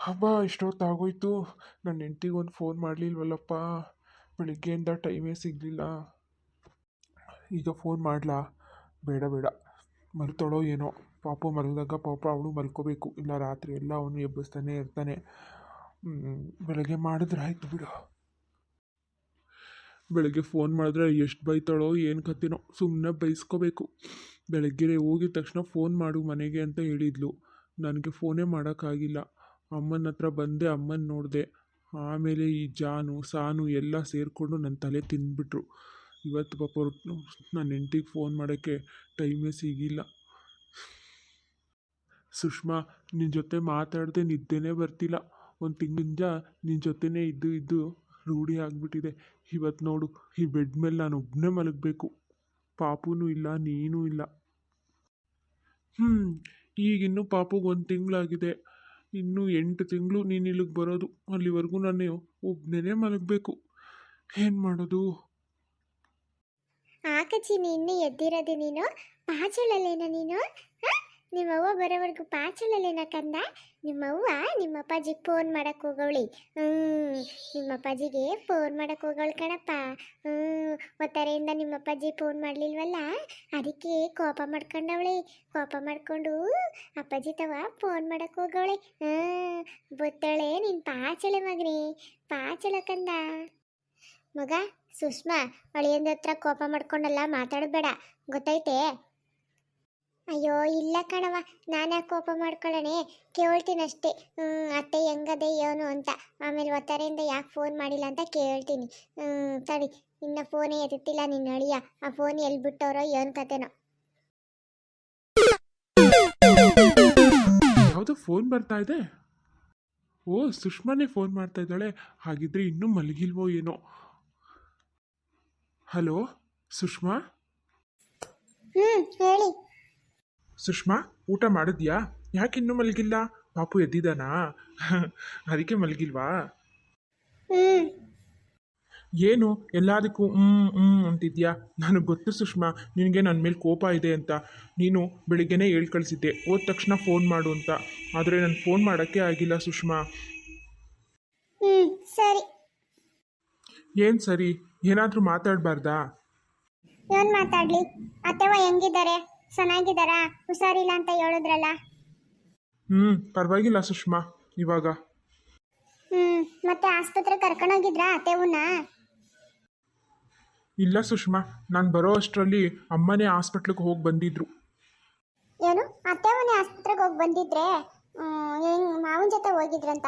ಹಬ್ಬ ಇಷ್ಟೊತ್ತಾಗೋಯ್ತು ನನ್ನ ಹೆಂಡ್ತಿಗೆ ಒಂದು ಫೋನ್ ಮಾಡಲಿಲ್ವಲ್ಲಪ್ಪ. ಬೆಳಿಗ್ಗೆಯಿಂದ ಟೈಮೇ ಸಿಗಲಿಲ್ಲ. ಈಗ ಫೋನ್ ಮಾಡಲಾ? ಬೇಡ ಬೇಡ. ಮಲ್ತಾಳೋ ಏನೋ. ಪಾಪ ಮಲಗಿದಾಗ ಪಾಪ ಅವಳು ಮಲ್ಕೋಬೇಕು. ಇಲ್ಲ ರಾತ್ರಿ ಎಲ್ಲ ಅವನು ಎಬ್ಬಿಸ್ತಾನೆ ಇರ್ತಾನೆ. ಬೆಳಗ್ಗೆ ಮಾಡಿದ್ರೆ ಆಯಿತು ಬಿಡು. ಬೆಳಗ್ಗೆ ಫೋನ್ ಮಾಡಿದ್ರೆ ಎಷ್ಟು ಬೈತಾಳೋ, ಏನು ಕತ್ತಿನೋ ಸುಮ್ಮನೆ ಬೈಸ್ಕೋಬೇಕು. ಬೆಳಗ್ಗೆ ಹೋಗಿದ ತಕ್ಷಣ ಫೋನ್ ಮಾಡು ಮನೆಗೆ ಅಂತ ಹೇಳಿದ್ಲು. ನನಗೆ ಫೋನೇ ಮಾಡೋಕ್ಕಾಗಿಲ್ಲ. ಅಮ್ಮನ ಹತ್ರ ಬಂದೆ, ಅಮ್ಮನ ನೋಡಿದೆ. ಆಮೇಲೆ ಈ ಜಾನು, ಸಾನು ಎಲ್ಲ ಸೇರಿಕೊಂಡು ನನ್ನ ತಲೆ ತಿಂದ್ಬಿಟ್ರು. ಇವತ್ತು ಪಾಪ ನನ್ನ ಹೆಂಡ್ತಿಗೆ ಫೋನ್ ಮಾಡೋಕ್ಕೆ ಟೈಮೇ ಸಿಗಿಲ್ಲ ಸುಷ್ಮಾ ನಿನ್ನ ಜೊತೆ ಮಾತಾಡದೆ ನಿದ್ದೆನೇ ಬರ್ತಿಲ್ಲ. ಒಂದು ತಿಂಗಳಿಂದ ನಿನ್ನ ಜೊತೆನೇ ಇದ್ದು ಇದ್ದು ರೂಢಿ ಆಗಿಬಿಟ್ಟಿದೆ. ಇವತ್ತು ನೋಡು, ಈ ಬೆಡ್ ಮೇಲೆ ನಾನು ಒಬ್ಬನೇ ಮಲಗಬೇಕು. ಪಾಪುನೂ ಇಲ್ಲ, ನೀನೂ ಇಲ್ಲ. ಹ್ಞೂ ಈಗಿನ್ನೂ ಪಾಪುಗೆ ಒಂದು ತಿಂಗಳಾಗಿದೆ. ಇನ್ನೂ ಎಂಟು ತಿಂಗಳು ನೀನು ಇಲ್ಲಿಗೆ ಬರೋದು ಅಲ್ಲಿವರೆಗೂ ನಾನು ಒಬ್ಬನೇ ಮಲಗಬೇಕು ಏನು ಮಾಡೋದು ಆಕಚ್ಚಿ ನೀನು ಎದ್ದಿರೋದು ನೀನು ಪಾಚಳಲ್ಲೇನ ನೀನು ಹಾ? ನಿಮ್ಮವ್ವ ಬರೋವರೆಗೂ ಪಾಚಲಲ್ಲೇನ ಕಂದ? ನಿಮ್ಮವ್ವ ನಿಮ್ಮ ಅಪ್ಪಾಜಿಗೆ ಫೋನ್ ಮಾಡಕ್ಕೆ ಹೋಗವಳಿ. ಹ್ಞೂ ನಿಮ್ಮ ಅಪ್ಪಾಜಿಗೆ ಫೋನ್ ಮಾಡಕ್ಕೆ ಹೋಗವಳು ಕಣಪ್ಪ. ಹ್ಞೂ ಒತ್ತಾರೆಯಿಂದ ನಿಮ್ಮ ಅಪ್ಪಾಜಿ ಫೋನ್ ಮಾಡಲಿಲ್ವಲ್ಲ? ಅದಕ್ಕೆ ಕೋಪ ಮಾಡ್ಕೊಂಡವಳೆ. ಕೋಪ ಮಾಡಿಕೊಂಡು ಅಪ್ಪಾಜಿ ತವ ಫೋನ್ ಮಾಡಕ್ಕೆ ಹೋಗವಳೆ. ಹ್ಞೂ ಗೊತ್ತಾಳೆ ನಿನ್ನ ಪಾಚಲೆ ಮಗನೇ. ಪಾಚಳ ಕಂದ. ಮಗ, ಸುಷ್ಮಾ ಅಳಿಯಂದ ಹತ್ರ ಕೋಪ ಮಾಡ್ಕೊಂಡಲ್ಲ ಮಾತಾಡಬೇಡ. ಗೊತ್ತೈತೆ ಅಯ್ಯೋ ಇಲ್ಲ ಕಣವ ನಾನೇ ಕೋಪ ಮಾಡ್ಕೊಳ್ಳೋಣೆ? ಕೇಳ್ತೀನಿ ಅಷ್ಟೇ ಹ್ಮ್, ಅತ್ತೆ ಹೆಂಗದೆ ಏನು ಅಂತ. ಆಮೇಲೆ ಒತ್ತಾರೆಯಿಂದ ಯಾಕೆ ಫೋನ್ ಮಾಡಿಲ್ಲ ಅಂತ ಕೇಳ್ತೀನಿ. ಹ್ಞೂ ಸರಿ ಇನ್ನು ಫೋನೇ ಎತ್ತಿಲ್ಲ ನಿನ್ನ ಅಳಿಯ. ಆ ಫೋನ್ ಎಲ್ಲಿ ಬಿಟ್ಟವರೋ ಏನು ಕತೆನೋ. ಯಾವುದೋ ಫೋನ್ ಬರ್ತಾ ಇದೆ? ಓ ಸುಷ್ಮಾನೇ ಫೋನ್ ಮಾಡ್ತಾ ಇದ್ದಾಳೆ. ಹಾಗಿದ್ರೆ ಇನ್ನೂ ಮಲಗಿಲ್ವೋ ಏನೋ? ಹಲೋ ಸುಷ್ಮಾ? ಹ್ಞೂ ಹೇಳಿ. ಸುಷ್ಮಾ ಊಟ ಮಾಡಿದ್ಯಾ? ಯಾಕೆ ಇನ್ನೂ ಮಲಗಿಲ್ಲ? ಪಾಪು ಎದ್ದಿದ್ದಾನಾ? ಅದಕ್ಕೆ ಮಲಗಿಲ್ವಾ? ಏನು? ಎಲ್ಲದಕ್ಕೂ ಹ್ಞೂ ಹ್ಞೂ ಅಂತಿದ್ಯಾ? ನನಗೆ ಗೊತ್ತು ಸುಷ್ಮಾ ನಿನಗೆ ನನ್ನ ಮೇಲೆ ಕೋಪ ಇದೆ ಅಂತ. ನೀನು ಬೆಳಿಗ್ಗೆನೇ ಹೇಳಿ ಕಳಿಸಿದ್ದೆ. ಹೋದ ತಕ್ಷಣ ಫೋನ್ ಮಾಡು ಅಂತ. ಆದರೆ ನಾನು ಫೋನ್ ಮಾಡೋಕ್ಕೆ ಆಗಿಲ್ಲ ಸುಷ್ಮಾ. ಸರಿ. ಏನು ಸರಿ? ಏನಾದರೂ ಮಾತಾಡಬಾರ್ದಾ? ಏನು ಮಾತಾಡಲಿ. ಅತ್ತೆವ ಹೆಂಗಿದ್ದಾರೆ? ಚೆನ್ನಾಗಿದ್ದಾರಾ? ಹುಷಾರಿಲ್ಲ ಅಂತ ಹೇಳಿದ್ರಲ್ಲ? ಹ್ಮ್ ಪರವಾಗಿಲ್ಲ ಸುಷ್ಮಾ ಇವಾಗ. ಹ್ಮ್ ಮತ್ತೆ ಆಸ್ಪತ್ರೆ ಕರ್ಕೊಂಡೋಗಿದ್ರಾ ಅತ್ತೆವನ್ನ ಇಲ್ಲ ಸುಷ್ಮಾ ನಾನು ಬರೋ ಅಷ್ಟರಲ್ಲಿ ಅಮ್ಮನೇ ಹಾಸ್ಪಿಟ್ಲಿಗೆ ಹೋಗಿ ಬಂದಿದ್ರು. ಏನು? ಅತ್ತೆವನೇ ಆಸ್ಪತ್ರೆಗೆ ಹೋಗಿ ಬಂದಿದ್ರೆ ಹೆಂಗ್ ಮಾವನ ಜೊತೆ ಹೋಗಿದ್ರಂತ?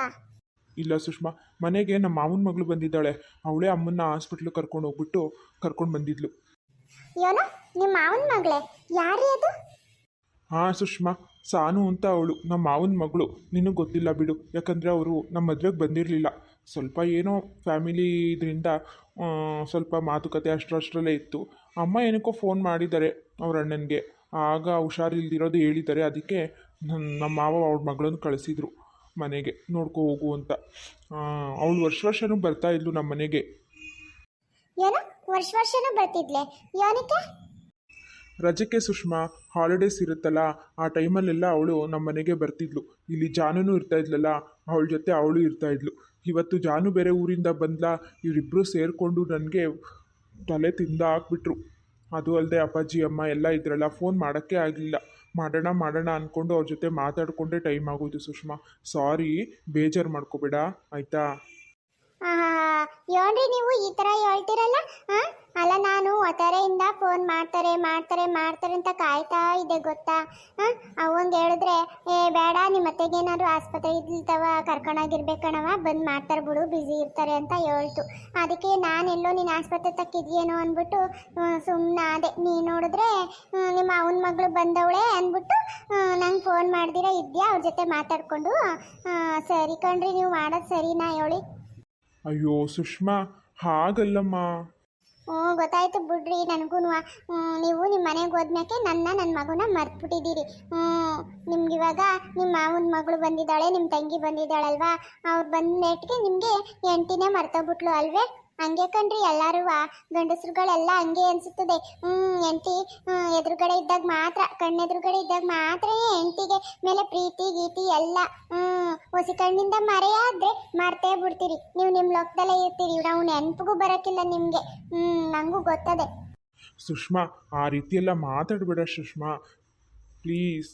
ಇಲ್ಲ ಸುಷ್ಮಾ ಮನೆಗೆ ನಮ್ಮ ಮಾವನ ಮಗಳು ಬಂದಿದ್ದಾಳೆ. ಅವಳೇ ಅಮ್ಮನ್ನ ಹಾಸ್ಪಿಟ್ಲಿಗೆ ಕರ್ಕೊಂಡು ಹೋಗ್ಬಿಟ್ಟು ಕರ್ಕೊಂಡು ಬಂದಿದ್ಲು. ಏನು ನಿಮ್ಮ ಮಾವನ ಮಗಳೇ ಯಾರೇ ಅದು? ಹಾಂ ಸುಷ್ಮಾ, ಸಾನು ಅಂತ ಅವಳು ನಮ್ಮ ಮಾವನ ಮಗಳು. ನಿನಗೆ ಗೊತ್ತಿಲ್ಲ ಬಿಡು, ಯಾಕಂದರೆ ಅವರು ನಮ್ಮ ಮದುವೆಗೆ ಬಂದಿರಲಿಲ್ಲ. ಸ್ವಲ್ಪ ಏನೋ ಫ್ಯಾಮಿಲಿ ಇದರಿಂದ ಸ್ವಲ್ಪ ಮಾತುಕತೆ ಅಷ್ಟರಷ್ಟರಲ್ಲೇ ಇತ್ತು. ಅಮ್ಮ ಏನಕ್ಕೋ ಫೋನ್ ಮಾಡಿದ್ದಾರೆ ಅವ್ರ ಅಣ್ಣನಿಗೆ. ಆಗ ಹುಷಾರಿಲ್ದಿರೋದು ಹೇಳಿದ್ದಾರೆ, ಅದಕ್ಕೆ ನಮ್ಮ ಮಾವ ಅವ್ರ ಮಗಳನ್ನು ಕಳಿಸಿದ್ರು ಮನೆಗೆ. ನೋಡ್ಕೊ ಹೋಗು ಅಂತ. ಅವಳು ವರ್ಷ ವರ್ಷನೂ ಬರ್ತಾ ಇದ್ಲು ನಮ್ಮ ಮನೆಗೆ. ಏನು ವರ್ಷ ವರ್ಷನೂ ಬರ್ತಿದ್ಲೆ. ಯಾನಕ್ಕೆ ರಜಕ್ಕೆ ಸುಷ್ಮಾ ಹಾಲಿಡೇಸ್ ಇರುತ್ತಲ್ಲ, ಆ ಟೈಮಲ್ಲೆಲ್ಲ ಅವಳು ನಮ್ಮ ಮನೆಗೆ ಬರ್ತಿದ್ಲು. ಇಲ್ಲಿ ಜಾನುನು ಇರ್ತಾ ಇದ್ಲಲ್ಲ, ಅವಳ ಜೊತೆ ಅವಳು ಇರ್ತಾ ಇದ್ಲು. ಇವತ್ತು ಜಾನು ಬೇರೆ ಊರಿಂದ ಬಂದ್ಲಾ ಇವರಿಬ್ಬರು ಸೇರಿಕೊಂಡು ನನಗೆ ತಲೆ ತಿಂದ ಹಾಕ್ಬಿಟ್ರು. ಅದು ಅಲ್ಲದೆ ಅಪ್ಪಾಜಿ, ಅಮ್ಮ ಎಲ್ಲ ಇದ್ರಲ್ಲ ಫೋನ್ ಮಾಡೋಕ್ಕೆ ಆಗಲಿಲ್ಲ. ಮಾಡೋಣ ಮಾಡೋಣ ಅಂದ್ಕೊಂಡು ಅವ್ರ ಜೊತೆ ಮಾತಾಡಿಕೊಂಡೇ ಟೈಮ್ ಆಗೋಯ್ತು ಸುಷ್ಮಾ. ಸಾರಿ ಬೇಜಾರು ಮಾಡ್ಕೋಬೇಡ. ಆಯಿತಾ? ಏನ್ರಿ ನೀವು ಈ ಥರ ಹೇಳ್ತೀರಲ್ಲ? ಹಾಂ ಅಲ್ಲ, ನಾನು ಒತ್ತಾರೆಯಿಂದ ಫೋನ್ ಮಾಡ್ತಾರೆ ಮಾಡ್ತಾರೆ ಮಾಡ್ತಾರೆ ಅಂತ ಕಾಯ್ತಾ ಇದೆ ಗೊತ್ತಾ? ಹಾಂ ಹೇಳಿದ್ರೆ, ಏ, ಬೇಡ ನಿಮ್ಮ ಅತ್ತೆಗೇನಾದ್ರು ಆಸ್ಪತ್ರೆ ಇಲ್ತವ ಕರ್ಕೊಂಡೋಗಿರ್ಬೇಕಣವ ಬಂದು ಮಾಡ್ತಾರೆ ಬಿಡು ಬ್ಯುಸಿ ಇರ್ತಾರೆ ಅಂತ ಹೇಳ್ತು. ಅದಕ್ಕೆ ನಾನೆಲ್ಲೋ ನೀನು ಆಸ್ಪತ್ರೆ ತಕ್ಕಿದ್ಯೇನೋ ಅಂದ್ಬಿಟ್ಟು ಸುಮ್ಮನೆ ಅದೇ ನೀ ನೋಡಿದ್ರೆ ನಿಮ್ಮ ಅವನ ಮಗಳು ಬಂದವಳೆ ಅಂದ್ಬಿಟ್ಟು ನಂಗೆ ಫೋನ್ ಮಾಡ್ದಿರ, ಇದ್ಯಾ? ಅವ್ರ ಜೊತೆ ಮಾತಾಡ್ಕೊಂಡು ಸರಿ ಕಣ್ರಿ, ನೀವು ಮಾಡೋದು ಸರಿನಾ ಹೇಳಿ? ಅಯ್ಯೋ ಸುಷ್ಮಾ, ಹಾಗಲ್ಲಮ್ಮ. ಹ್ಞೂ, ಗೊತ್ತಾಯ್ತು ಬಿಡ್ರಿ ನನಗೂ ನೀವು ನಿಮ್ಮ ಮನೆಗೆ ಹೋದ್ಮ್ಯಾಕೆ ನನ್ನ ನನ್ನ ಮಗುನ ಮರ್ತ್ಬಿಟ್ಟಿದ್ದೀರಿ. ಹ್ಞೂ ನಿಮ್ಗೆ ಇವಾಗ ನಿಮ್ಮ ಮಾವನ ಮಗಳು ಬಂದಿದ್ದಾಳೆ, ನಿಮ್ಮ ತಂಗಿ ಬಂದಿದ್ದಾಳಲ್ವಾ? ಅವ್ರು ಬಂದ ನೆಟ್ಗೆ ನಿಮಗೆ ಎಂಟಿನೇ ಮರ್ತೋಗ್ಬಿಟ್ಲು ಅಲ್ವೇ? ಹಂಗೆ ಕಣ್ರಿ, ಎಲ್ಲರೂ ಗಂಡಸರುಗಳೆಲ್ಲ ಹಂಗೆ ಅನಿಸುತ್ತದೆ. ಹ್ಞೂ ಎಂಟಿ ಎದುರುಗಡೆ ಇದ್ದಾಗ ಮಾತ್ರ, ಕಣ್ಣೆದುರುಗಡೆ ಇದ್ದಾಗ ಮಾತ್ರ ಎಂಟಿಗೆ ಮೇಲೆ ಪ್ರೀತಿ, ಗೀತಿ ಎಲ್ಲ. ಹ್ಞೂ ಹೊಸಿ ಕಣ್ಣಿಂದ ಮರೆಯಾದ್ರೆ ಮರ್ತೇ ಬಿಡ್ತೀರಿ. ನೀವು ನಿಮ್ಮ ಲೋಕದಲ್ಲೇ ಇರ್ತೀರಿ. ನಾವು ನೆನಪಿಗೂ ಬರೋಕ್ಕಿಲ್ಲ ನಿಮಗೆ. ಹ್ಞೂ ನನಗೂ ಗೊತ್ತದೆ. ಸುಷ್ಮಾ ಆ ರೀತಿಯೆಲ್ಲ ಮಾತಾಡ್ಬೇಡ ಸುಷ್ಮಾ. ಪ್ಲೀಸ್.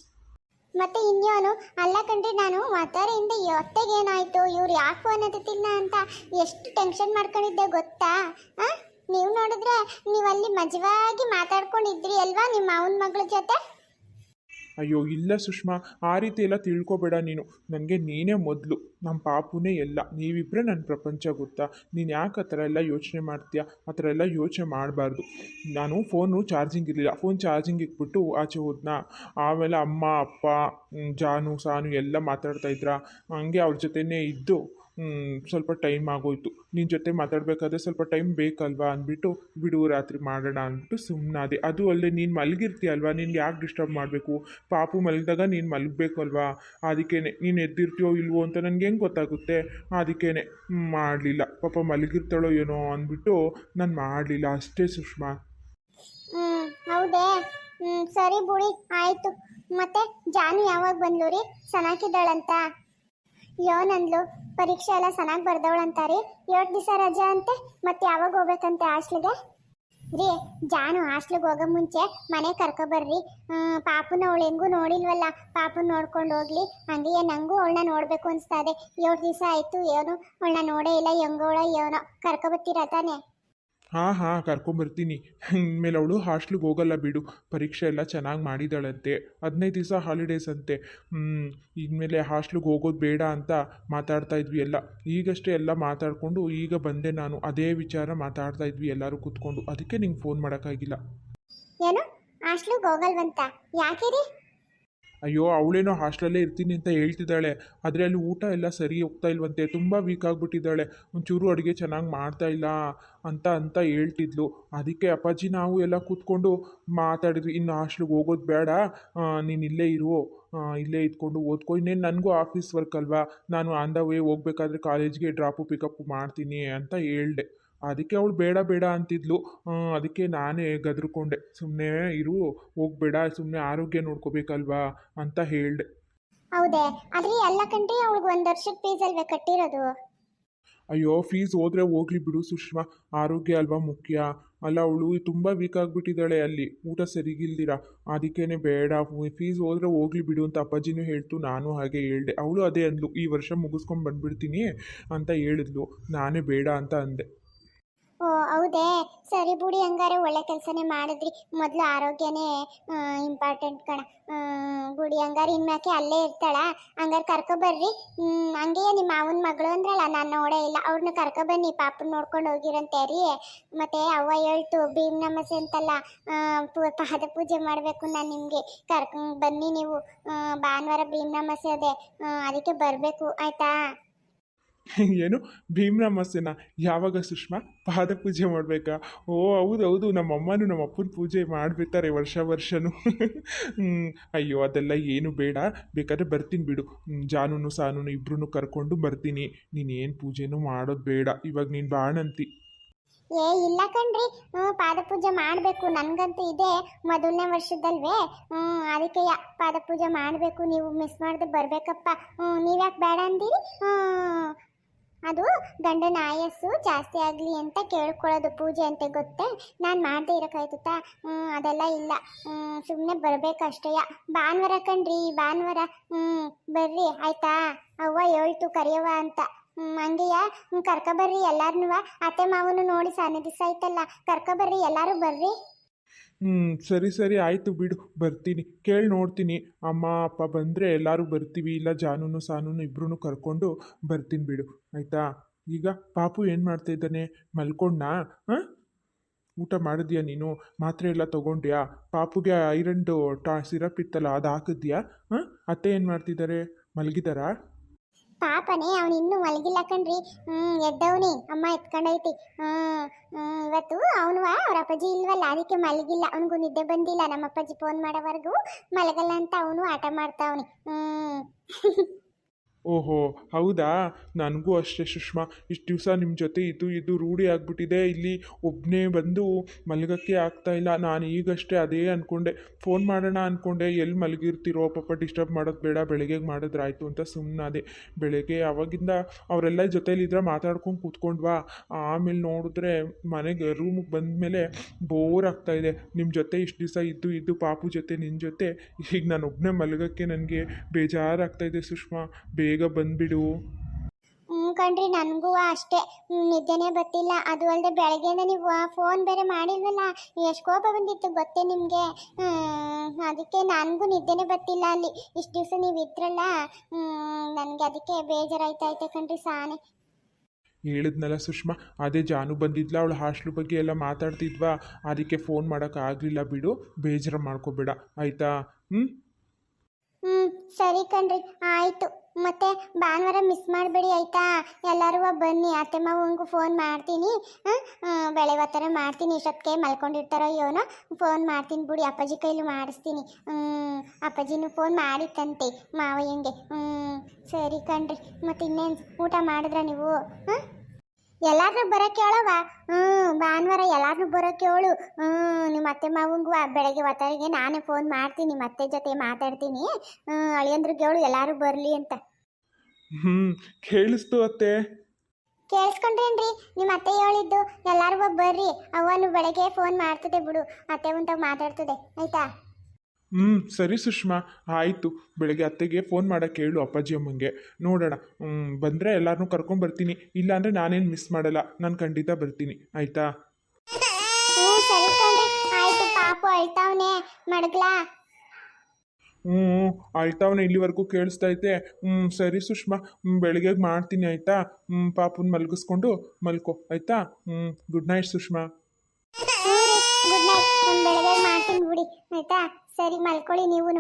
ಮತ್ತೆ ಇನ್ಯೋನು? ಅಲ್ಲ ಕಂಡ್ರೆ ನಾನು ಮತಾರೆಯಿಂದ ಹೊತ್ತೆಗೇನಾಯ್ತು? ಇವ್ರು ಯಾಕೆ ಫೋನ್ ಎತ್ತುತ್ತಿಲ್ಲ ಅಂತ ಎಷ್ಟು ಟೆನ್ಷನ್ ಮಾಡ್ಕೊಂಡಿದ್ದೆ ಗೊತ್ತಾ? ಆ ನೀವು ನೋಡಿದ್ರೆ ನೀವು ಅಲ್ಲಿ ಮಜವಾಗಿ ಮಾತಾಡ್ಕೊಂಡಿದ್ರಿ ಅಲ್ವಾ ನಿಮ್ಮ ಅವನ ಮಗಳ ಜೊತೆ? ಅಯ್ಯೋ, ಇಲ್ಲ ಸುಷ್ಮಾ, ಆ ರೀತಿ ಎಲ್ಲ ತಿಳ್ಕೊಬೇಡ ನೀನು. ನನಗೆ ನೀನೇ ಮೊದಲು. ನಮ್ಮ ಪಾಪುನೇ ಎಲ್ಲ. ನೀವಿಬ್ಬರೇ ನನ್ನ ಪ್ರಪಂಚ ಗೊತ್ತಾ? ನೀನು ಯಾಕೆ ಆ ಥರ ಎಲ್ಲ ಯೋಚನೆ ಮಾಡ್ತೀಯ? ಆ ಥರ ಎಲ್ಲ ಯೋಚನೆ ಮಾಡಬಾರ್ದು. ನಾನು ಫೋನು ಚಾರ್ಜಿಂಗ್ ಇರಲಿಲ್ಲ. ಫೋನ್ ಚಾರ್ಜಿಂಗ್ ಇಟ್ಬಿಟ್ಟು ಆಚೆ ಹೋದ್ನ? ಆಮೇಲೆ ಅಮ್ಮ, ಅಪ್ಪ ಜಾನು, ಸಾನು ಎಲ್ಲ ಮಾತಾಡ್ತಾ ಇದ್ರ? ಹಂಗೆ ಅವ್ರ ಜೊತೆನೇ ಇದ್ದು ಸ್ವಲ್ಪ ಟೈಮ್ ಆಗೋಯ್ತು. ನಿನ್ನ ಜೊತೆ ಮಾತಾಡಬೇಕಾದ್ರೆ ಸ್ವಲ್ಪ ಟೈಮ್ ಬೇಕಲ್ವಾ ಅಂದ್ಬಿಟ್ಟು, ಬಿಡು, ರಾತ್ರಿ ಮಾಡೋಣ ಅಂದ್ಬಿಟ್ಟು ಸುಮ್ಮನಾದೆ ಅದು ಅಲ್ಲದೆ ನೀನು ಮಲಗಿರ್ತೀಯಲ್ವಾ? ನಿನ್ಗೆ ಯಾಕೆ ಡಿಸ್ಟರ್ಬ್ ಮಾಡಬೇಕು? ಪಾಪು ಮಲಗಿದಾಗ ನೀನು ಮಲಗಬೇಕಲ್ವಾ? ಅದಕ್ಕೇನೆ, ನೀನು ಎದ್ದಿರ್ತೀಯೋ ಇಲ್ವೋ ಅಂತ ನನಗೆ ಹೆಂಗೆ ಗೊತ್ತಾಗುತ್ತೆ? ಅದಕ್ಕೇ ಮಾಡಲಿಲ್ಲ. ಪಾಪ ಮಲಗಿರ್ತಾಳೋ ಏನೋ ಅಂದ್ಬಿಟ್ಟು ನಾನು ಮಾಡಲಿಲ್ಲ. ಅಷ್ಟೇ ಸುಷ್ಮಾ. ಹೌದೇ. ಸರಿ ಬುಡಿ, ಆಯಿತು. ಮತ್ತೆ ಜಾನು ಯಾವಾಗ ಬಂದ್ಲು ರೀ? ಚೆನ್ನಾಗಿದ್ದಾಳಂತ ಯೋನಂದ್ಲು ಪರೀಕ್ಷೆ ಎಲ್ಲ ಚೆನ್ನಾಗಿ ಬರ್ದವಳಂತಾರಿ ಎರಡು ದಿವಸ ರಜಾ ಅಂತೆ, ಮತ್ತೆ ಯಾವಾಗ ಹೋಗ್ಬೇಕಂತೆ ಹಾಸ್ಟ್ಲಿಗೆ? ರೀ, ಜಾನು ಹಾಸ್ಟ್ಲಿಗೆ ಹೋಗೋ ಮುಂಚೆ ಮನೆ ಕರ್ಕೊಬರ್ರಿ ಪಾಪುನ ಅವಳು ಹೆಂಗೂ ನೋಡಿಲ್ವಲ್ಲ? ಪಾಪುನ ನೋಡ್ಕೊಂಡು ಹೋಗ್ಲಿ. ಹಂಗೆಯೇ ನಂಗೂ ಅವಳನ್ನ ನೋಡಬೇಕು ಅನಿಸ್ತಾ ಇದೆ. ಏಳು ದಿವಸ ಆಯಿತು, ಏನು ಅವಳನ್ನ ನೋಡೇ ಇಲ್ಲ ಹೆಂಗೋಳ ಏನೋ. ಕರ್ಕೊಬತ್ತೀರ ತಾನೇ? ಹಾಂ ಹಾಂ, ಕರ್ಕೊಂಬರ್ತೀನಿ. ಇನ್ಮೇಲೆ ಅವಳು ಹಾಸ್ಟ್ಲಿಗೆ ಹೋಗಲ್ಲ ಬಿಡು. ಪರೀಕ್ಷೆ ಎಲ್ಲ ಚೆನ್ನಾಗಿ ಮಾಡಿದಾಳಂತೆ. ಹದಿನೈದು ದಿವಸ ಹಾಲಿಡೇಸ್ ಅಂತೆ. ಇನ್ಮೇಲೆ ಹಾಸ್ಟ್ಲಿಗೆ ಹೋಗೋದು ಬೇಡ ಅಂತ ಮಾತಾಡ್ತಾ ಇದ್ವಿ ಎಲ್ಲ. ಈಗಷ್ಟೇ ಎಲ್ಲ ಮಾತಾಡಿಕೊಂಡು ಈಗ ಬಂದೆ ನಾನು. ಅದೇ ವಿಚಾರ ಮಾತಾಡ್ತಾ ಇದ್ವಿ ಎಲ್ಲರೂ ಕೂತ್ಕೊಂಡು. ಅದಕ್ಕೆ ನಿಂಗೆ ಫೋನ್ ಮಾಡೋಕ್ಕಾಗಿಲ್ಲ. ಏನು? ಹಾಸ್ಟ್ಲಿಗೆ ಹೋಗಲ್ವಂತ? ಯಾಕೆ ರೀ? ಅಯ್ಯೋ, ಅವಳೇನೋ ಹಾಸ್ಟೆಲಲ್ಲೇ ಇರ್ತೀನಿ ಅಂತ ಹೇಳ್ತಿದ್ದಾಳೆ. ಆದರೆ ಅಲ್ಲಿ ಊಟ ಎಲ್ಲ ಸರಿ ಹೋಗ್ತಾ ಇಲ್ವಂತೆ. ತುಂಬ ವೀಕ್ ಆಗಿಬಿಟ್ಟಿದ್ದಾಳೆ. ಒಂಚೂರು ಅಡುಗೆ ಚೆನ್ನಾಗಿ ಮಾಡ್ತಾ ಇಲ್ಲ ಅಂತ ಅಂತ ಹೇಳ್ತಿದ್ಲು. ಅದಕ್ಕೆ ಅಪ್ಪಾಜಿ, ನಾವು ಎಲ್ಲ ಕೂತ್ಕೊಂಡು ಮಾತಾಡಿದ್ವಿ. ಇನ್ನು ಹಾಸ್ಟ್ಲಿಗೆ ಹೋಗೋದು ಬೇಡ. ನೀನು ಇಲ್ಲೇ ಇರು. ಇಲ್ಲೇ ಇದ್ಕೊಂಡು ಓದ್ಕೊ. ಇನ್ನೇನು ನನಗೂ ಆಫೀಸ್ ವರ್ಕ್ ಅಲ್ವಾ? ನಾನು ಆನ್ ದ ವೇ ಹೋಗ್ಬೇಕಾದ್ರೆ ಕಾಲೇಜ್ಗೆ ಡ್ರಾಪು ಪಿಕಪ್ಪು ಮಾಡ್ತೀನಿ ಅಂತ ಹೇಳ್ದೆ. ಅದಕ್ಕೆ ಅವಳು ಬೇಡ ಬೇಡ ಅಂತಿದ್ಲು. ಅದಕ್ಕೆ ನಾನೇ ಗದ್ರುಕೊಂಡೆ. ಸುಮ್ಮನೆ ಇರು ಹೋಗ್ಬೇಡ ಸುಮ್ಮನೆ ಆರೋಗ್ಯ ನೋಡ್ಕೋಬೇಕಲ್ವಾ ಅಂತ ಹೇಳ್ದೆ. ಹೌದೇ ಆದರೆ ಎಲ್ಲ ಕಂಡ್ರಿ ಅವಳಿಗೆ ಒಂದು ವರ್ಷದ ಫೀಸ್ ಅಲ್ವೇ ಕಟ್ಟಿರೋದು? ಅಯ್ಯೋ ಫೀಸ್ ಹೋದ್ರೆ ಹೋಗ್ಲಿ ಬಿಡು ಸುಷ್ಮಾ. ಆರೋಗ್ಯ ಅಲ್ವಾ ಮುಖ್ಯ? ಅಲ್ಲ ಅವಳು ತುಂಬ ವೀಕ್ ಆಗಿಬಿಟ್ಟಿದ್ದಾಳೆ ಅಲ್ಲಿ. ಊಟ ಸರಿಗಿಲ್ದಿರ? ಅದಕ್ಕೇನೆ ಬೇಡ. ಫೀಸ್ ಹೋದ್ರೆ ಹೋಗ್ಲಿ ಬಿಡು ಅಂತ ಅಪ್ಪಾಜಿನೂ ಹೇಳ್ತು ನಾನು ಹಾಗೆ ಹೇಳ್ದೆ. ಅವಳು ಅದೇ ಅಂದ್ಲು ಈ ವರ್ಷ ಮುಗಿಸ್ಕೊಂಡು ಬಂದ್ಬಿಡ್ತೀನಿ ಅಂತ ಹೇಳಿದ್ಲು. ನಾನೇ ಬೇಡ ಅಂತ ಅಂದೆ. ಓ, ಹೌದೇ? ಸರಿ ಬಿಡಿ ಹಂಗಾರೆ ಒಳ್ಳೆ ಕೆಲಸನೇ ಮಾಡಿದ್ರಿ. ಮೊದಲು ಆರೋಗ್ಯನೇ ಇಂಪಾರ್ಟೆಂಟ್ ಕಣ. ಗುಡಿ ಹಂಗಾರೆ ಇನ್ಮ್ಯಾಕೆ ಅಲ್ಲೇ ಇರ್ತಾಳ? ಹಂಗಾರೆ ಕರ್ಕೊಬರ್ರಿ ಹಂಗೆ ನಿಮ್ಮ ಮಾವನ ಮಗಳು ಅಂದ್ರಲ್ಲ ನಾನು ನೋಡೇ ಇಲ್ಲ. ಅವ್ರನ್ನ ಕರ್ಕೊಬನ್ನಿ ಪಾಪನ ನೋಡ್ಕೊಂಡು ಹೋಗಿರಂತೆ ರೀ. ಮತ್ತೆ ಅವ್ವ ಹೇಳ್ತು, ಭೀಮ್ ನಮಸ್ತೆ ಅಂತಲ್ಲ ಪಾದ ಪೂಜೆ ಮಾಡಬೇಕು ನಾನು ನಿಮಗೆ. ಕರ್ಕೊಂಡು ಬನ್ನಿ ನೀವು. ಭಾನುವಾರ ಭೀಮ್ ನಮಸ್ತೆ ಅದೇ. ಅದಕ್ಕೆ ಬರಬೇಕು, ಆಯ್ತಾ? ಏನು? ಭೀಮ್ರಾಮಸ್ಯನ ಯಾವಾಗ ಸುಷ್ಮಾ? ಪಾದ ಪೂಜೆ ಮಾಡಬೇಕಾ? ಓ, ಹೌದು ಹೌದು. ನಮ್ಮ ಅಮ್ಮನೂ ನಮ್ಮ ಅಪ್ಪನ ಪೂಜೆ ಮಾಡಿಬಿಡ್ತಾರೆ ವರ್ಷ ವರ್ಷನು. ಅಯ್ಯೋ, ಅದೆಲ್ಲ ಏನು ಬೇಡ. ಬೇಕಾದ್ರೆ ಬರ್ತೀನಿ ಬಿಡು. ಜಾನೂನು ಸಾನೂನು ಸಾನುನು ಇಬ್ರು ಕರ್ಕೊಂಡು ಬರ್ತೀನಿ. ನೀನು ಏನು ಪೂಜೆನೂ ಮಾಡೋದು ಬೇಡ. ಇವಾಗ ನೀನು ಬಾಣಂತಿ. ಏ, ಇಲ್ಲ ಕಣ್ರಿ. ಹ್ಞೂ ಪಾದ ಪೂಜೆ ಮಾಡಬೇಕು. ನನಗಂತೂ ಇದೆ ಮೊದಲನೇ ವರ್ಷದಲ್ವೇ. ಹ್ಞೂ ಅದಕ್ಕೆ ಯಾ ಪಾದ ಪೂಜೆ ಮಾಡಬೇಕು. ನೀವು ಮಿಸ್ ಮಾಡದೆ ಬರಬೇಕಪ್ಪ. ಹ್ಞೂ ನೀವ್ಯಾಕೆ ಬೇಡ ಅಂದಿರಿ? ಹ್ಞೂ ಅದು ಗಂಡನ ಆಯಸ್ಸು ಜಾಸ್ತಿ ಆಗಲಿ ಅಂತ ಕೇಳ್ಕೊಳ್ಳೋದು ಪೂಜೆ ಅಂತ ಗೊತ್ತೇ? ನಾನು ಮಾಡದೇ ಇರೋಕ್ಕಾಯ್ತುತ್ತಾ ಹ್ಞೂ ಅದೆಲ್ಲ ಇಲ್ಲ. ಸುಮ್ಮನೆ ಬರಬೇಕಷ್ಟೇಯ ಭಾನುವಾರ ಕಣ್ರಿ, ಭಾನುವಾರ. ಹ್ಞೂ ಬರ್ರಿ, ಆಯ್ತಾ? ಅವ್ವ ಹೇಳ್ತು ಕರೆಯವ ಅಂತ. ಹಂಗೆಯ? ಬರ್ರಿ ಕರ್ಕೊಬರ್ರಿ ಎಲ್ಲಾರನ್ನೂ ಅತ್ತೆ ಮಾವನು ನೋಡಿ ಸಣ್ಣ ದಿವಸ ಆಯ್ತಲ್ಲ. ಕರ್ಕೊಬರ್ರಿ ಎಲ್ಲರೂ ಬರ್ರಿ. ಹ್ಞೂ ಸರಿ ಸರಿ, ಆಯಿತು ಬಿಡು, ಬರ್ತೀನಿ. ಕೇಳಿ ನೋಡ್ತೀನಿ. ಅಮ್ಮ, ಅಪ್ಪ ಬಂದರೆ ಎಲ್ಲರೂ ಬರ್ತೀವಿ, ಇಲ್ಲ ಜಾನೂನು, ಸಾನುನು ಇಬ್ರು ಕರ್ಕೊಂಡು ಬರ್ತೀನಿ ಬಿಡು. ಆಯಿತಾ? ಈಗ ಪಾಪು ಏನು ಮಾಡ್ತಾ ಇದ್ದಾನೆ? ಹಾಂ? ಊಟ ಮಾಡಿದ್ಯಾ ನೀನು? ಮಾತ್ರೆ ಎಲ್ಲ ತೊಗೊಂಡ್ಯಾ? ಪಾಪುಗೆ ಐರನ್ದು ಟಾ, ಸಿರಪ್ ಇತ್ತಲ್ಲ, ಅದು ಹಾಕಿದ್ಯಾ? ಹಾಂ? ಅತ್ತೆ ಏನು ಮಾಡ್ತಿದ್ದಾರೆ? ಮಲಗಿದಾರಾ ಪಾಪನೇ ಅವನು ಇನ್ನೂ ಮಲಗಿಲ್ಲ ಕಣ್ರಿ. ಹ್ಮ್ ಎದ್ದವನೇ ಅಮ್ಮ ಎತ್ಕೊಂಡೈತಿ ಹ್ಮ್ ಹ್ಮ್, ಇವತ್ತು ಅವನು ಅವ್ರ ಅಪ್ಪಾಜಿ ಇಲ್ವಲ್ಲ ಅದಕ್ಕೆ ಮಲಗಿಲ್ಲ. ಅವನಿಗೂ ನಿದ್ದೆ ಬಂದಿಲ್ಲ. ನಮ್ಮ ಅಪ್ಪಾಜಿ ಫೋನ್ ಮಾಡೋವರೆಗೂ ಮಲಗಲ್ಲ ಅಂತ ಅವನು ಆಟ ಮಾಡ್ತಾವನೆ. ಹ್ಮ್. ಓಹೋ, ಹೌದಾ? ನನಗೂ ಅಷ್ಟೇ ಸುಷ್ಮಾ. ಇಷ್ಟು ದಿವಸ ನಿಮ್ಮ ಜೊತೆ ಇದು ಇದು ರೂಢಿ ಆಗಿಬಿಟ್ಟಿದೆ. ಇಲ್ಲಿ ಒಬ್ಬನೇ ಬಂದು ಮಲಗೋಕ್ಕೆ ಇಲ್ಲ. ನಾನು ಈಗಷ್ಟೇ ಅದೇ ಅಂದ್ಕೊಂಡೆ ಫೋನ್ ಮಾಡೋಣ ಅಂದ್ಕೊಂಡೆ ಎಲ್ಲಿ ಮಲಗಿರ್ತೀರೋ? ಪಾಪ ಡಿಸ್ಟರ್ಬ್ ಮಾಡೋದು ಬೇಡ. ಬೆಳಗ್ಗೆ ಮಾಡಿದ್ರಾಯ್ತು ಅಂತ ಸುಮ್ಮನಾದೆ ಬೆಳಗ್ಗೆ ಅವಾಗಿಂದ ಅವರೆಲ್ಲ ಜೊತೇಲಿದ್ರೆ ಮಾತಾಡ್ಕೊಂಡು ಕೂತ್ಕೊಂಡ್ವಾ. ಆಮೇಲೆ ನೋಡಿದ್ರೆ ಮನೆಗೆ ರೂಮಿಗೆ ಬಂದಮೇಲೆ ಬೋರ್ ಆಗ್ತಾ ಇದೆ. ನಿಮ್ಮ ಜೊತೆ ಇಷ್ಟು ದಿವಸ ಇದ್ದು ಇದ್ದು ಪಾಪು ಜೊತೆ ನಿನ್ನ ಜೊತೆ. ಈಗ ನಾನು ಒಬ್ಬನೇ ಮಲಗೋಕ್ಕೆ ನನಗೆ ಬೇಜಾರಾಗ್ತಾ ಇದೆ ಸುಷ್ಮಾ. ಬೇಗ ಬಂದುಬಿಡು. ಹ್ಞೂ ಕಣ್ರಿ ನನಗೂ ಅಷ್ಟೇ. ನಿದ್ದೆನೇ ಬರ್ತಿಲ್ಲ. ಅದು ಅಲ್ಲದೆ ಬೆಳಗ್ಗೆಯಿಂದ ನೀವು ಫೋನ್ ಬೇರೆ ಮಾಡಿಲ್ವಲ್ಲ? ಎಷ್ಟು ಕೋಪ ಬಂದಿತ್ತು ಗೊತ್ತೇ ನಿಮಗೆ? ಅದಕ್ಕೆ ನನಗೂ ನಿದ್ದೆನೇ ಬರ್ತಿಲ್ಲ ಅಲ್ಲಿ. ಇಷ್ಟು ದಿವಸ ನೀವು ಇದ್ರಲ್ಲ? ನನಗೆ ಅದಕ್ಕೆ ಬೇಜಾರಾಯ್ತಾಯ್ತೆ ಕಣ್ರಿ ಸಾನೆ. ಹೇಳಿದ್ನಲ್ಲ ಸುಷ್ಮಾ ಅದೇ ಜಾನು ಬಂದಿದ್ಲ ಅವಳು ಹಾಸ್ಟ್ಲ್ ಬಗ್ಗೆ ಎಲ್ಲ ಮಾತಾಡ್ತಿದ್ವಾ? ಅದಕ್ಕೆ ಫೋನ್ ಮಾಡೋಕ್ಕಾಗಲಿಲ್ಲ ಬಿಡು ಬೇಜಾರು ಮಾಡ್ಕೋಬೇಡ. ಆಯಿತಾ? ಹ್ಞೂ? ಹ್ಞೂ ಸರಿ ಕಣ್ರಿ ಆಯಿತು. ಮತ್ತೆ ಭಾನುವಾರ ಮಿಸ್ ಮಾಡಬೇಡಿ ಆಯಿತಾ? ಎಲ್ಲರೂ ಬನ್ನಿ. ಅತ್ತೆ ಮಾವಂಗೂ ಫೋನ್ ಮಾಡ್ತೀನಿ. ಬೆಳೆ ಥರ ಮಾಡ್ತೀನಿ. ಇಷ್ಟೊತ್ತಿಗೆ ಮಲ್ಕೊಂಡಿರ್ತಾರೋ ಯೋನೋ ಫೋನ್ ಮಾಡ್ತೀನಿ ಬಿಡಿ. ಅಪ್ಪಾಜಿ ಕೈಲಿ ಮಾಡಿಸ್ತೀನಿ. ಅಪ್ಪಾಜಿನೂ ಫೋನ್ ಮಾಡಿತ್ತಂತೆ. ಮಾವಯ್ಯಂಗೆ ಹ್ಞೂ ಸರಿ ಕಣ್ರಿ. ಮತ್ತೆ ಇನ್ನೇನು ಊಟ ಮಾಡಿದ್ರ ನೀವು? ಹಾಂ? ಎಲ್ಲಾರನ್ನೂ ಬರೋಕೆ ಹೇಳವ ಹ್ಞೂ ಭಾನುವಾರ ಎಲ್ಲಾರನ್ನೂ ಬರೋಕ್ಕೆ ಹೇಳು ಹ್ಞೂ ನಿಮ್ಮ ಅತ್ತೆ ಮಾವಂಗೂ ಬೆಳಗ್ಗೆ ಹೊತ್ತರಿಗೆ ನಾನೇ ಫೋನ್ ಮಾಡ್ತೀನಿ ನಿಮ್ಮ ಅತ್ತೆ ಜೊತೆ ಮಾತಾಡ್ತೀನಿ. ಹ್ಞೂ ಅಳಿಯಂದ್ರಿಗೆ ಹೇಳು ಎಲ್ಲರೂ ಬರಲಿ ಅಂತ. ಹ್ಞೂ ಕೇಳಿಸ್ತು ಅತ್ತೆ. ಕೇಳಿಸ್ಕೊಂಡ್ರೇನ್ರಿ? ನಿಮ್ಮ ಅತ್ತೆ ಹೇಳಿದ್ದು ಎಲ್ಲರೂ ಬರ್ರಿ. ಅವನು ಬೆಳಗ್ಗೆ ಫೋನ್ ಮಾಡ್ತದೆ ಬಿಡು. ಅತ್ತೆ ಉಂಟ ಮಾತಾಡ್ತದೆ ಆಯ್ತಾ? ಹ್ಞೂ ಸರಿ ಸುಷ್ಮಾ ಆಯಿತು. ಬೆಳಗ್ಗೆ ಅತ್ತೆಗೆ ಫೋನ್ ಮಾಡೋಕ್ಕೆ ಹೇಳು ಅಪ್ಪಾಜಿ ಅಮ್ಮಂಗೆ. ನೋಡೋಣ. ಬಂದರೆ ಎಲ್ಲರನ್ನೂ ಕರ್ಕೊಂಬರ್ತೀನಿ ಇಲ್ಲಾಂದರೆ ನಾನೇನು ಮಿಸ್ ಮಾಡಲ್ಲ. ನಾನು ಖಂಡಿತ ಬರ್ತೀನಿ. ಆಯಿತಾ? ಹ್ಞೂ ಅಳ್ತಾವನೆ. ಇಲ್ಲಿವರೆಗೂ ಕೇಳಿಸ್ತಾ ಐತೆ ಹ್ಞೂ ಸರಿ ಸುಷ್ಮಾ. ಬೆಳಗ್ಗೆ ಬೆಳಿಗ್ಗೆ ಮಾಡ್ತೀನಿ ಆಯಿತಾ? ಹ್ಞೂ ಪಾಪನ ಮಲಗಿಸ್ಕೊಂಡು ಮಲ್ಕೋ. ಆಯಿತಾ? ಹ್ಞೂ ಗುಡ್ ನೈಟ್ ಸುಷ್ಮಾ. ಮಾಡ್ತೀನಿ ಬಿಡಿ ಆಯ್ತಾ? ಸರಿ ಮಲ್ಕೊಳ್ಳಿ ನೀವೂ